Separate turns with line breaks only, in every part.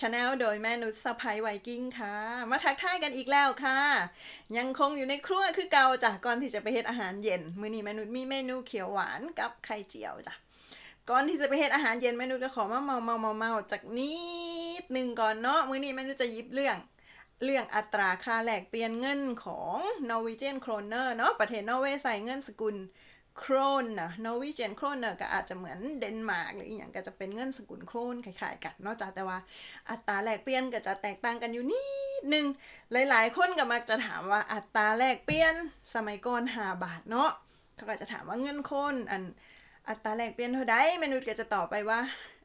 ชาแนลโดยแม่นุชสะพายไวกิ้งค่ะ มาทักทายกันอีกแล้วค่ะ ยังคงอยู่ในครัวคือเก่าจ้ะก่อนที่จะไปเฮ็ดอาหารเย็น มื้อนี้แม่นุชมีเมนูเขียวหวานกับไข่เจียวจ้ะก่อนที่จะไปเฮ็ดอาหารเย็นแม่นุชก็ขอมาเมาเมาเมาเมาจากนิดหนึ่งก่อนเนาะมื้อนี้แม่นุชจะยิบเรื่อง เรื่องอัตราค่าแลกเปลี่ยนเงินของ Norwegian Kroner เนาะประเทศนอร์เวย์ใส่เงินสกุล โครนนะ Norwegian Kroner ก็อาจจะเหมือนเดนมาร์กหรืออย่างก็จะเป็นเงินสกุลโครนคล้ายๆกันนอกจากแต่ว่าอัตราแลกเปลี่ยนก็จะแตกต่างกันอยู่นิดนึงหลายๆ คนก็มักจะถามว่าอัตราแลกเปลี่ยนสมัยก่อน5บาทเนาะเขาก็จะถามว่าเงินโครนอันอัตราแลกเปลี่ยนเท่าใดเมนุษย์ก็จะตอบไปว่า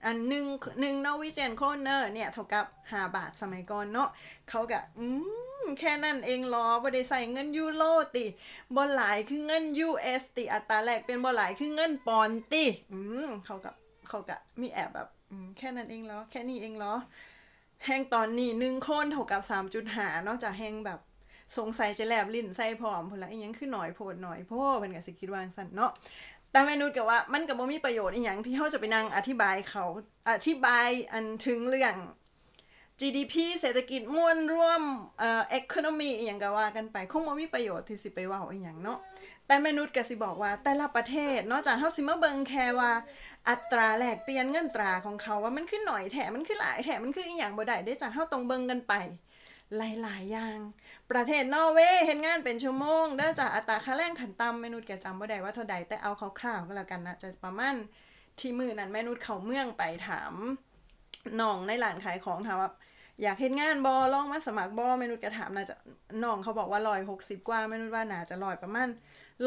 อันหนึ่งหนึ่ง Norwegian Kroner เนี่ยเท่ากับ5บาทสมัยก่อนเนาะเขาก็อืม แค่นั้นเองหรอบ่ได้ใส่เงินยูโรติบอหลายคือเงิน US ติอัตราแลกเป็นบอหลายคือเงินปอนติอืมเขากับเขากับมีแอบแบบอืมแค่นั้นเองเหรอแค่นี้เองเหรอแห้งตอนนี้หนึ่งโคนเท่ากับสามจุดหานอกจากแห้งแบบสงสัยจะแลบลิ้นใส่พร้อมพุ่นละอีหยังคือหน่อยโพดหน่อยโพดเพิ่นก็สิคิดว่างซั่นเนาะแต่แม่นุชก็ว่ามันก็บ่มีประโยชน์อีหยังที่เฮาจะไปนั่งอธิบายเขาอธิบายอันถึงเรื่อง GDP เศรษฐกิจมวลร่วมเอ่อ economy อหย่างก็ว่ากันไป คงบ่มีประโยชน์ที่สิไปเว้าอีหยังเนาะแต่มนุษย์ก็สิบอกว่าแต่ละประเทศนอกจากเฮาสิมาเบิ่งแค่ว่า อัตราแลกเปลี่ยนเงินตราของเขาว่ามันคือหน่อยแถมมันคือหลายแถมมันคืออีหยังบ่ได้ได้จากเฮาต้องเบิ่งกันไป หลายๆอย่าง ประเทศนอร์เวย์เฮ็ดงานเป็นชั่วโมงเด้อจากอัตราค่าแรงขั้นต่ำมนุษย์ก็จำบ่ได้ว่าเท่าใดแต่เอาคร่าวๆก็แล้วกันนะจะประมาณที่มือนั้นมนุษย์เขาเมืองไปถามน้องในร้านขายของถามว่า อยากเห็นงานบอลองมาสมัครบอเมนุษย์กระถามน่าจะน้องเขาบอกว่าลอยหกสิบกว่าเมนุษย์ว่าน่าจะลอยประมาณ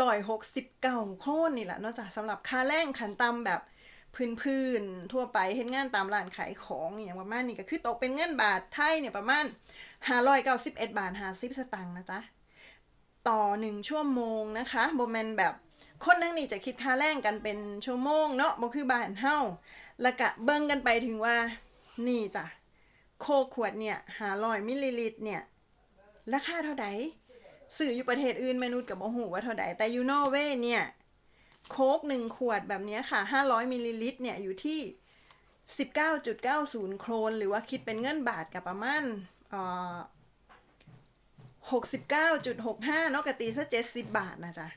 ลอยหกสิบเก้าโครนนี่แหละนอกจากสำหรับค่าแรงขันต่ำแบบพื้นๆทั่วไปเห็นงานตามร้านขายของอย่างประมาณนี้ก็คือตกเป็นเงินบาทไทยเนี่ยประมาณห้าร้อยเก้าสิบเอ็ดบาทห้าสิบสตางค์นะจ๊ะต่อหนึ่งชั่วโมงนะคะโบแมนแบบคนทั้งนี้จะคิดค่าแรงกันเป็นชั่วโมงเนาะบ่คือบ้านเฮาแล้วก็เบิ่งกันไปถึงว่านี่จ้ะ โคขวดเนี่ยหาร้อยมิลลิลิตรเนี่ย ราคาเท่าใดสื่ออยู่ประเทศอื่นมนุษย์กับโมหูว่าเท่าใดแต่ยูนอเวย์เนี่ย โคกหนึ่งขวดแบบนี้ค่ะ 500มิลลิลิตรเนี่ยอยู่ที่ 19.90 โครน หรือว่าคิดเป็นเงินบาทกับประมาณเอ่อ69.65เนาะกตีซะ70บาทนะจ๊ะ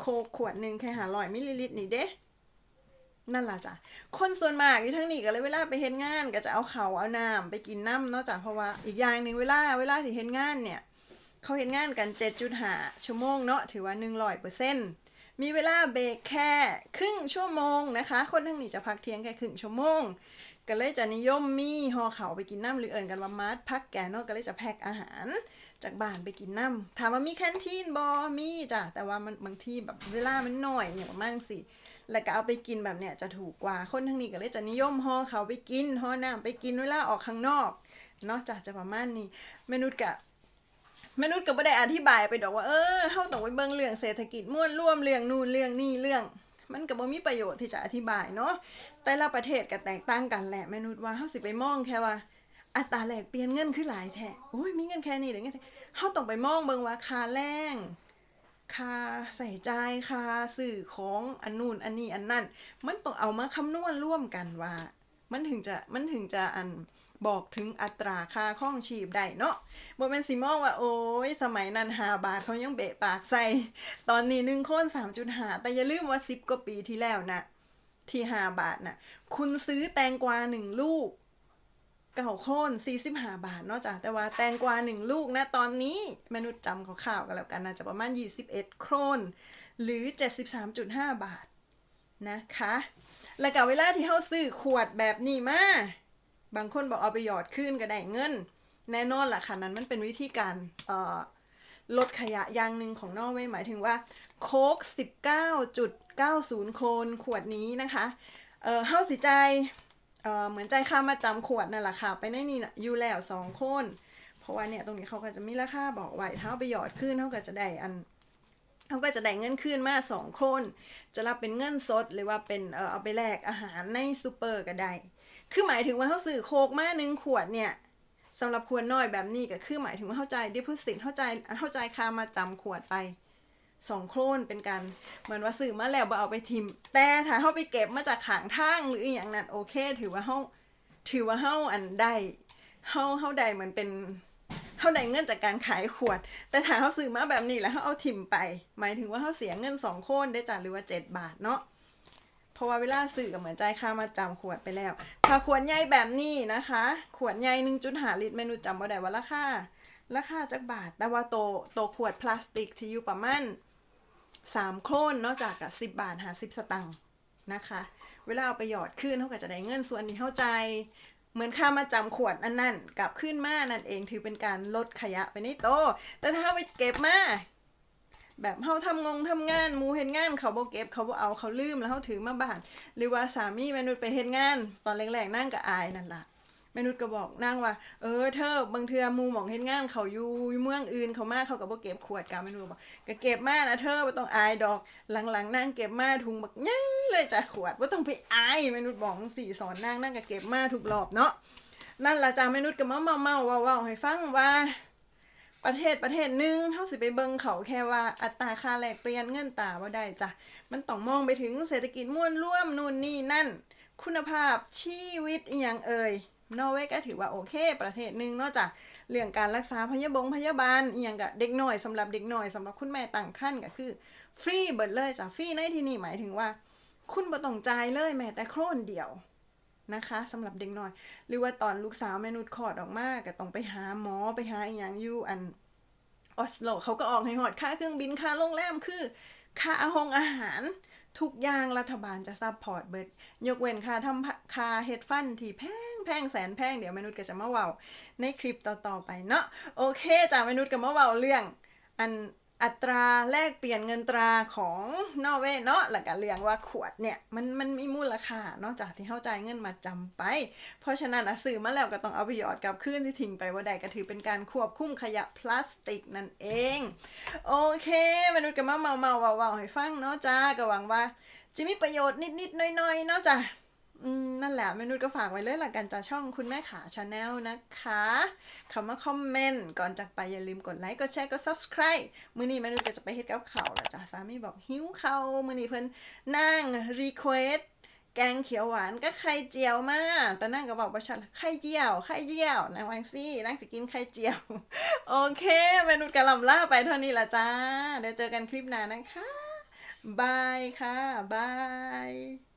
โคกขวดหนึ่งแค่หาร้อยมิลลิลิตรนี่เด้ นั่นล่ะจ้ะ คนส่วนมากอยู่ทั้งนี้ก็เลยเวลาไปเฮ็ดงานก็จะเอาเขาเอาน้ำไปกินน้ำเนอกจากเพราะว่าอีกอย่างหนึ่งเวลาเวลาที่เฮ็ดงานเนี่ยเขาเฮ็ดงานกัน 7.5 ชั่วโมงเนาะถือว่า 100%มีเวลาเบรกแค่ครึ่งชั่วโมงนะคะ คนทั้งนี้จะพักเที่ยงแค่ครึ่งชั่วโมง ก็เลยจะนิยมมีห่อเขาไปกินน้ำหรือเอิ่นกันว่ามาร์ทพักแกเนาะก็เลยจะแพ็คอาหาร จากบ้านไปกินน้ำถามว่ามีแคนทีนบอมีจ้ะแต่ว่ามันบางที่แบบเวลามันหน้อยเนี่ยประมาณสิแล้วก็เอาไปกินแบบเนี้ยจะถูกกว่าคนทั้งนี้ก็เลยจะนิยมห่อเขาไปกินห่อน้ำไปกินเวลาออกข้างนอกเนาะจ้ะจะประมาณนี้มนุษย์กะมนุษย์ก็ไม่ได้อธิบายไปดอกว่าเออเฮาต้องไปเบิ่งเรื่องเศรษฐกิจม้วนร่วมเรื่องนู่นเรื่องนี่เรื่อง มันก็บ่มีประโยชน์ที่จะอธิบายเนาะแต่ละประเทศก็แตกต่างกันแหละมนุษย์ว่าเฮาสิไปมองแค่ว่า อัตราแลกเปลี่ยนเงินคือหลายแท้โอ้ยมีเงินแค่นี้ได้ไงเฮาต้องไปมองเบิ่งว่าค่าแรงค่าใส่ใจค่าสื่อของอันนู่นอันนี้อันนั่น มันต้องเอามาคำนวณร่วมกันว่า มันถึงจะมันถึงจะอันบอกถึงอัตราค่าข้องชีพได้เนาะบ่แม่นสิมองว่า โอ้ย สมัยนั้นหาบาทเขายังเบะปากใส่ ตอนนี้หนึ่งคนสามจุดหาแต่อย่าลืมว่าสิบกว่าปีที่แล้วนะที่หาบาทน่ะ คุณซื้อแตงกวาหนึ่งลูก เก่าโค่น45 บาทเนาะจ้ะแต่ว่าแตงกวาหนึ่งลูกนะตอนนี้มนุษย์จำข่าวๆกันแล้วกันนะจะประมาณ 21 โครน หรือ 73.5 บาทนะคะ แล้วก็เวลาที่เขาซื้อขวดแบบนี้มา บางคนบอกเอาไปหยอดขึ้นก็ได้เงิน แน่นอนล่ะค่ะ นั้นมันเป็นวิธีการลดขยะอย่างหนึ่งของนอร์เวย์หมายถึงว่าโค้ก19.90 โครนขวดนี้นะคะ เอ่อเฮาสิใจ เออเหมือนใจค่ามาจำขวดนั่นแหละค่ะ ไปในนี่อยู่แล้วสองโคน เพราะว่าเนี่ยตรงนี้เขาก็จะมีราคาบอกไว้ถ้าเอาไปหยอดขึ้นเขาก็จะได้อันเขาก็จะได้เงินคืนมาสองคน จะรับเป็นเงินสดหรือว่าเป็นเออเอาไปแลกอาหารในซูเปอร์ก็ได้ คือหมายถึงว่าเขาซื้อโคกมาหนึ่งขวดเนี่ยสำหรับขวดน้อยแบบนี้ก็คือหมายถึงว่าเข้าใจดิพ o สิตเข้าใจเข้าใจค่ามาจำขวดไป สองโครนเป็นการเหมือนว่าซื้อมาแล้วบ่เอาไปทิมแต่ถ้าเขาไปเก็บมาจากขางทางหรืออย่างนั้นโอเค ถือว่าเขาถือว่าเฮาอันได้เฮาเฮาได้เหมือนเป็นเฮาได้เงินจากการขายขวด แต่ถ้าเฮาซื้อมาแบบนี้แล้วเฮาเอาถิ่มไป หมายถึงว่าเฮาเสียเงินสองโครนได้จ้ะหรือว่าเจ็ดบาทเนาะเพราะว่าเวลาซื้อก็เหมือนจ่ายค่ามาจำขวดไปแล้ว ถ้าขวดใหญ่แบบนี้นะคะ ขวดใหญ่1.5ลิตรเมนูจำบ่ได้ว่าราคาราคาจักบาท แต่ว่าโตโตขวดพลาสติกที่อยู่ประมาณ 3 โครนนอกจากกับ10 บาท50สตังค์นะคะ เวลาเอาไปหยอดขึ้นเขาก็จะได้เงินส่วนที่เข้าใจ เหมือนค่ามาจำขวดอันนั่นกลับขึ้นมานั่นเองถือเป็นการลดขยะไปในโต แต่ถ้าไปเก็บมาแบบเฮาทำงงทำงานมูเฮ็ดงานเขาบ่เก็บเขาบ่เอาเขาลืมแล้วเฮาถือมาบานหรือว่าสามีแมนุชไปเฮ็ดงาน ตอนแรกๆนั่งก็อายนั่นล่ะ ม่นุชก็บอกนั่งว่า เออเธอบางเทือมูหมองเฮ็ดงานเขาอยู่เมืองอื่นเขามากเขาก็บ่เก็บขวดกันแม่นุชบอกก็เก็บมานะเธอบ่ต้องอายดอกหลังๆนั่งเก็บมาถุงบักใหญ่เลยจ้ะขวดบ่ต้องไปอายแม่นุชบอกสี่สอนนั่งนั่งก็เก็บมาทุกรอบเนาะนั่นล่ะจ้ะแม่นุชก็มาเมาๆเว้าๆให้ฟังว่าประเทศประเทศหนึ่งเท่าสิไปเบิงเขาแค่ว่าอัตราค่าแลกเปลี่ยนเงินตาว่าได้จ้ะ มันต้องมองไปถึงเศรษฐกิจมวลร่วมนู่นนี่นั่น คุณภาพชีวิตอหย่างเอ่ย นอร์เวย์ก็ถือว่าโอเค ประเทศหนึ่งนอกจากเรื่องการรักษาพยาบงพยาบาลอย่างกับเด็กหน่อยสำหรับเด็กหน่อยสำหรับคุณแม่ต่างขั้นก็คือฟรีเบิดเลยจ้ะฟรีในที่นี่หมายถึงว่า คุณบ่ต้องจ่ายเลยแม้แต่โครนเดียวนะคะสำหรับเด็กหน้อย หรือว่าตอนลูกสาวแม่นุชคลอดออกมาก็ต้องไปหาหมอไปหาอหย่างอยู่อันออสโลเขาก็ออกให้หอดค่าเครื่องบินค่าโรงแรมคือ ค่าอาหงอาหาร ทุกอย่างรัฐบาลจะซัพพอร์ตเบิด ยกเว้นค่าทำค่าเฮ็ดฟันที่แพงแพงแสนแพงเดี๋ยวมนุษย์ก็จะมาเว้าในคลิปต่อๆไปเนาะโอเคจ้ามนุษย์ก็มาเว้าเรื่องอัน อัตราแลกเปลี่ยนเงินตราของนอร์เวย์เนาะแล้วก็เรื่องว่าขวดเนี่ยมันมันมีมูลค่านอกจากที่เข้าใจเงินมาจำไป เพราะฉะนั้นอะซื้อมาแล้วก็ต้องเอาไปหยอดกลับคืนที่ทิ้งไปว่าใดก็ถือเป็นการควบคุมขยะพลาสติกนั่นเอง โอเคมนุษย์ก็มาเมาเมาเว้าให้ฟังเนาะจ้าก็หวังว่าจะมีประโยชน์นิดๆน้อยๆเนาะจ้ะ นั่นแหละเมนุษย์ก็ฝากไว้เลยหละกันจ้าช่องคุณแม่ขาชาแนลนะคะคำว่าคอมเมนต์ก่อนจากไปอย่าลืมกดไลค์กดแชร์กด subscribe มื้อนี้เมนุษย์ก็จะไปเฮ็ดกับข้าวแล้วจ้ะสามีบอกหิวเข้ามื้อนี้เพิ่นนั่งรีเควสแกงเขียวหวานก็ไข่เจียวมาแต่นั่งก็บอกว่าฉันไข่เจียว ไข่เจียวนางวางซี่นั่งสิกินไข่เจียว โอเคเมนูกะหล่ำล่าไปเท่านี้ละจ้า เดี๋ยวเจอกันคลิปหน้านะคะบายค่ะบาย